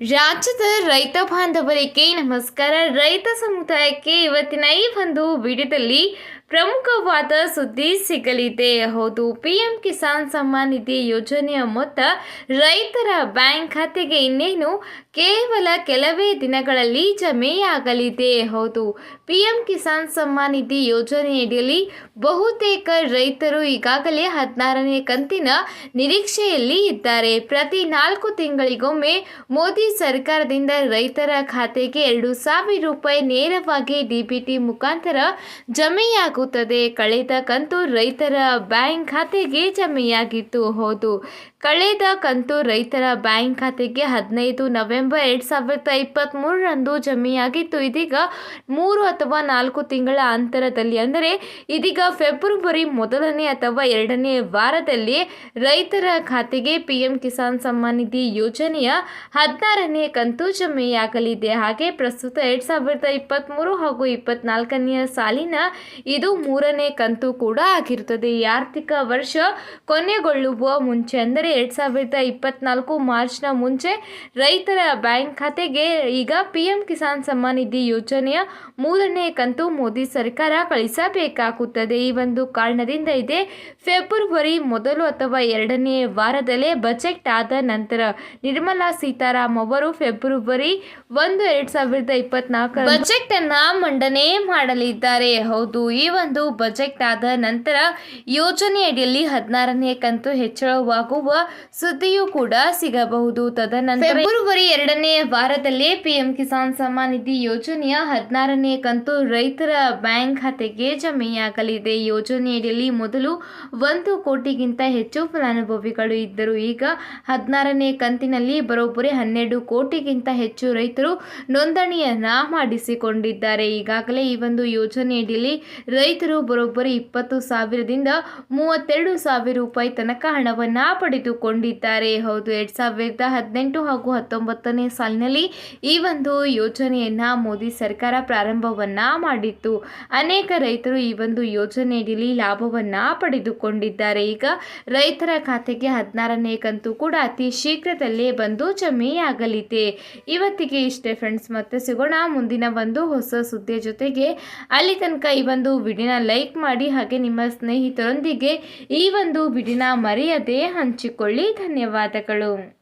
ರಾಜ್ಯದ ರೈತ ಬಾಂಧವರಿಗೆ ನಮಸ್ಕಾರ. ರೈತ ಸಮುದಾಯಕ್ಕೆ ಇವತ್ತಿನ ಈ ಒಂದು ವಿಡಿಯೋದಲ್ಲಿ ಪ್ರಮುಖವಾದ ಸುದ್ದಿ ಸಿಗಲಿದೆ. ಹೌದು ಪಿ ಎಂ ಕಿಸಾನ್ ಸಮ್ಮಾನ್ ನಿಧಿ ಯೋಜನೆಯ ಮೊತ್ತ ರೈತರ ಬ್ಯಾಂಕ್ ಖಾತೆಗೆ ಇನ್ನೇನು ಕೇವಲ ಕೆಲವೇ ದಿನಗಳಲ್ಲಿ ಜಮೆಯಾಗಲಿದೆ. ಹೌದು ಪಿ ಎಂ ಕಿಸಾನ್ ಸಮ್ಮಾನ್ ನಿಧಿ ಯೋಜನೆಯಡಿಯಲ್ಲಿ ಬಹುತೇಕ ರೈತರು ಈಗಾಗಲೇ ಹದಿನಾರನೇ ಕಂತಿನ ನಿರೀಕ್ಷೆಯಲ್ಲಿ ಇದ್ದಾರೆ. ಪ್ರತಿ ನಾಲ್ಕು ತಿಂಗಳಿಗೊಮ್ಮೆ ಮೋದಿ ಸರ್ಕಾರದಿಂದ ರೈತರ ಖಾತೆಗೆ ಎರಡು ಸಾವಿರ ರೂಪಾಯಿ ನೇರವಾಗಿ ಡಿಬಿಟಿ ಮುಖಾಂತರ ಜಮೆಯಾಗುತ್ತದೆ. ಕಳೆದ ಕಂತು ರೈತರ ಬ್ಯಾಂಕ್ ಖಾತೆಗೆ ಜಮೆಯಾಗಿತ್ತು. ಹೌದು. ಕಳೆದ ಕಂತು ರೈತರ ಬ್ಯಾಂಕ್ ಖಾತೆಗೆ ಹದಿನೈದು ನವೆಂಬರ್ ಎರಡು ಸಾವಿರದ ಇಪ್ಪತ್ತ್ಮೂರರಂದು ಜಮೆಯಾಗಿತ್ತು. ಇದೀಗ ಮೂರು ಅಥವಾ ನಾಲ್ಕು ತಿಂಗಳ ಅಂತರದಲ್ಲಿ, ಅಂದರೆ ಇದೀಗ ಫೆಬ್ರವರಿ ಮೊದಲನೇ ಅಥವಾ ಎರಡನೇ ವಾರದಲ್ಲಿ ರೈತರ ಖಾತೆಗೆ ಪಿ ಎಂ ಕಿಸಾನ್ ಸಮ್ಮಾನ್ ನಿಧಿ ಯೋಜನೆಯ ಹದಿನಾರನೇ ಕಂತು ಜಮೆಯಾಗಲಿದೆ. ಹಾಗೆ ಪ್ರಸ್ತುತ ಎರಡು ಸಾವಿರದ ಇಪ್ಪತ್ತ್ಮೂರು ಹಾಗೂ ಇಪ್ಪತ್ನಾಲ್ಕನೆಯ ಸಾಲಿನ ಇದು ಮೂರನೇ ಕಂತು ಕೂಡ ಆಗಿರುತ್ತದೆ. ಈ ಆರ್ಥಿಕ ವರ್ಷ ಕೊನೆಗೊಳ್ಳುವ ಮುಂಚೆ, ಅಂದರೆ ಎರಡು ಸಾವಿರದ ಇಪ್ಪತ್ನಾಲ್ಕು ಮಾರ್ಚ್ನ ಮುಂಚೆ ರೈತರ ಬ್ಯಾಂಕ್ ಖಾತೆಗೆ ಈಗ ಪಿ ಎಂ ಕಿಸಾನ್ ಸಮ್ಮಾನ್ ನಿಧಿ ಯೋಜನೆಯ ಮೂರನೇ ಕಂತು ಮೋದಿ ಸರ್ಕಾರ ಕಳಿಸಬೇಕಾಗುತ್ತದೆ. ಈ ಒಂದು ಕಾರಣದಿಂದ ಇದೆ ಫೆಬ್ರವರಿ ಮೊದಲು ಅಥವಾ ಎರಡನೇ ವಾರದಲ್ಲೇ ಬಜೆಟ್ ಆದ ನಂತರ ನಿರ್ಮಲಾ ಸೀತಾರಾಮ್ ಅವರು ಫೆಬ್ರವರಿ ಒಂದು ಎರಡು ಸಾವಿರದ ಇಪ್ಪತ್ನಾಲ್ಕರ ಬಜೆಟ್ ಅನ್ನ ಮಂಡನೆ ಮಾಡಲಿದ್ದಾರೆ. ಹೌದು, ಈ ಒಂದು ಬಜೆಟ್ ಆದ ನಂತರ ಯೋಜನೆಯಡಿಯಲ್ಲಿ ಹದಿನಾರನೇ ಕಂತು ಹೆಚ್ಚಳವಾಗುವ ಸುದ್ದಿಯೂ ಕೂಡ ಸಿಗಬಹುದು. ತದನಂತರ ಫೆಬ್ರವರಿ ಎರಡನೇ ವಾರದಲ್ಲಿ ಪಿಎಂ ಕಿಸಾನ್ ಸಮ್ಮಾನ್ ನಿಧಿ ಯೋಜನೆಯ ಹದಿನಾರನೇ ಕಂತು ರೈತರ ಬ್ಯಾಂಕ್ ಖಾತೆಗೆ ಜಮೆಯಾಗಲಿದೆ. ಯೋಜನೆಯಡಿಯಲ್ಲಿ ಮೊದಲು ಒಂದು ಕೋಟಿಗಿಂತ ಹೆಚ್ಚು ಫಲಾನುಭವಿಗಳು ಇದ್ದರು. ಈಗ ಹದಿನಾರನೇ ಕಂತಿನಲ್ಲಿ ಬರೋಬ್ಬರಿ ಹನ್ನೆರಡು ಕೋಟಿಗಿಂತ ಹೆಚ್ಚು ರೈತರು ನೋಂದಣಿಯನ್ನ ಮಾಡಿಸಿಕೊಂಡಿದ್ದಾರೆ. ಈಗಾಗಲೇ ಈ ಒಂದು ಯೋಜನೆಯಡಿಯಲ್ಲಿ ರೈತರು ಬರೋಬ್ಬರಿ ಇಪ್ಪತ್ತು ಸಾವಿರದಿಂದ ಮೂವತ್ತೆರಡು ಸಾವಿರ ರೂಪಾಯಿ ತನಕ ಹಣವನ್ನ ಪಡೆದುಕೊಂಡಿದ್ದಾರೆ ಹೌದು, ಎರಡ್ ಸಾವಿರದ ಹದಿನೆಂಟು ಹಾಗೂ ಹತ್ತೊಂಬತ್ತನೇ ಸಾಲಿನಲ್ಲಿ ಈ ಒಂದು ಯೋಜನೆಯನ್ನ ಮೋದಿ ಸರ್ಕಾರ ಪ್ರಾರಂಭವನ್ನ ಮಾಡಿತ್ತು. ಅನೇಕ ರೈತರು ಈ ಒಂದು ಯೋಜನೆಯಲ್ಲಿ ಲಾಭವನ್ನ ಪಡೆದುಕೊಂಡಿದ್ದಾರೆ. ಈಗ ರೈತರ ಖಾತೆಗೆ ಹದಿನಾರನೇ ಕಂತು ಕೂಡ ಅತಿ ಶೀಘ್ರದಲ್ಲೇ ಬಂದು ಜಮೆಯಾಗಲಿದೆ. ಇವತ್ತಿಗೆ ಇಷ್ಟೇ ಫ್ರೆಂಡ್ಸ್, ಮತ್ತೆ ಸಿಗೋಣ ಮುಂದಿನ ಒಂದು ಹೊಸ ಸುದ್ದಿಯ ಜೊತೆಗೆ. ಅಲ್ಲಿ ತನಕ ಈ ಒಂದು ವಿಡಿಯೋನ ಲೈಕ್ ಮಾಡಿ, ಹಾಗೆ ನಿಮ್ಮ ಸ್ನೇಹಿತರೊಂದಿಗೆ ಈ ಒಂದು ವಿಡಿಯೋನ ಮರೆಯದೆ ಹಂಚಿಕೊಳ್ಳಿ ಧನ್ಯವಾದಗಳು.